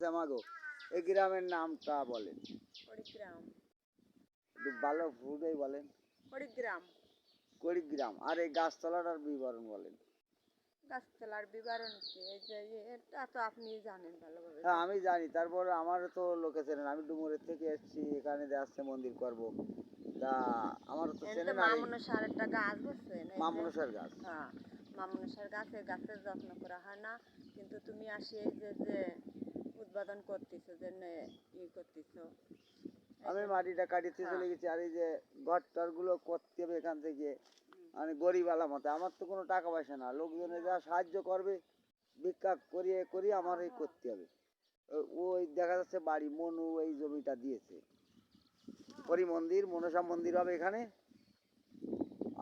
শ্যামাগো এই গ্রামের নামটা বলেন হরিগ্রাম একটু ভালো ফুটেই বলেন। হরিগ্রাম কুড়িগ্রাম আর এই গাছতলাটার বিবরণ বলেন। গাছতলার বিবরণ কি? এই যে এটা তো আপনি জানেন ভালোভাবে। হ্যাঁ আমি জানি। তারপর আমারও তো লোকে চেনেন আমি ডুমুরের থেকে এসেছি এখানে যাচ্ছে মন্দির করব। তা আমারও তো আর এই মামনসার একটা গাছ যে- গাছ। হ্যাঁ মামনসার গাছে গাছের যত্ন করা হয় না। কিন্তু তুমি আসি এই যে যে উদ্বোধন করতেছো যে ই করতেছো। আমি মাটিটা কাটিতে চলে হ্যাঁ। গেছি আর এই যে ঘরটারগুলো করতে হবে এখান থেকে মানে গরিব আলা মতে। আমার তো কোনো টাকা পয়সা না লোকজনে যা সাহায্য করবে ভিক্ষা করিয়ে করিয়ে আমার এই করতে হবে। ওই দেখা যাচ্ছে বাড়ি মনু এই জমিটা দিয়েছে। হরি মন্দির মনসা মন্দির হবে এখানে।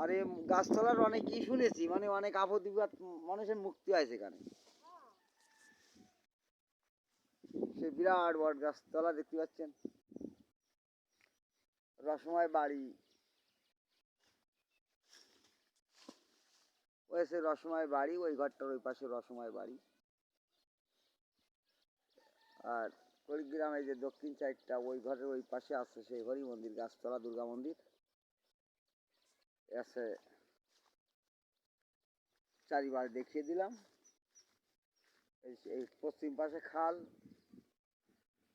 আর এই গাছতলার অনেক ই শুনেছি মানে অনেক আপদ বিপদ মানুষের মুক্তি হয়েছে এখানে সে বিরাট বট গাছতলা দেখতে পাচ্ছেন। রসময় বাড়ি। সে রসময় বাড়ি, ওই ঘরটার ওই পাশে রসময় বাড়ি। আর কুড়িগ্রাম যে দক্ষিণ সাইডটা, ওই ঘরের ওই পাশে আছে সেই হরি মন্দির, গাছতলা, দুর্গা মন্দির। আছে চারিবার দেখিয়ে দিলাম। এই পশ্চিম পাশে খাল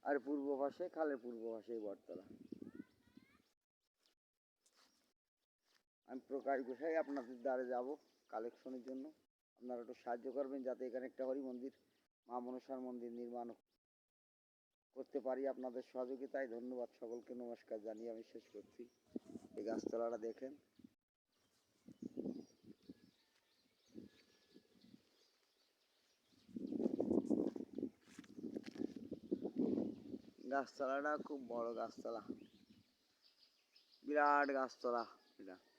আর পূর্ব পাশে খালের পূর্ব পাশে বটতলা। আমি প্রকাশ গোসাই আপনাদের দ্বারে যাব কালেকশনের জন্য। আপনারা একটু সাহায্য করবেন যাতে এখানে একটা হরি মন্দির, মা মনসার মন্দির নির্মাণ করতে পারি আপনাদের সহযোগিতায়। ধন্যবাদ সকলকে, নমস্কার জানিয়ে আমি শেষ করছি। এই গাছতলাটা দেখেন। গাছতলাটা খুব বড় গাছতলা। বিরাট গাছতলা এটা।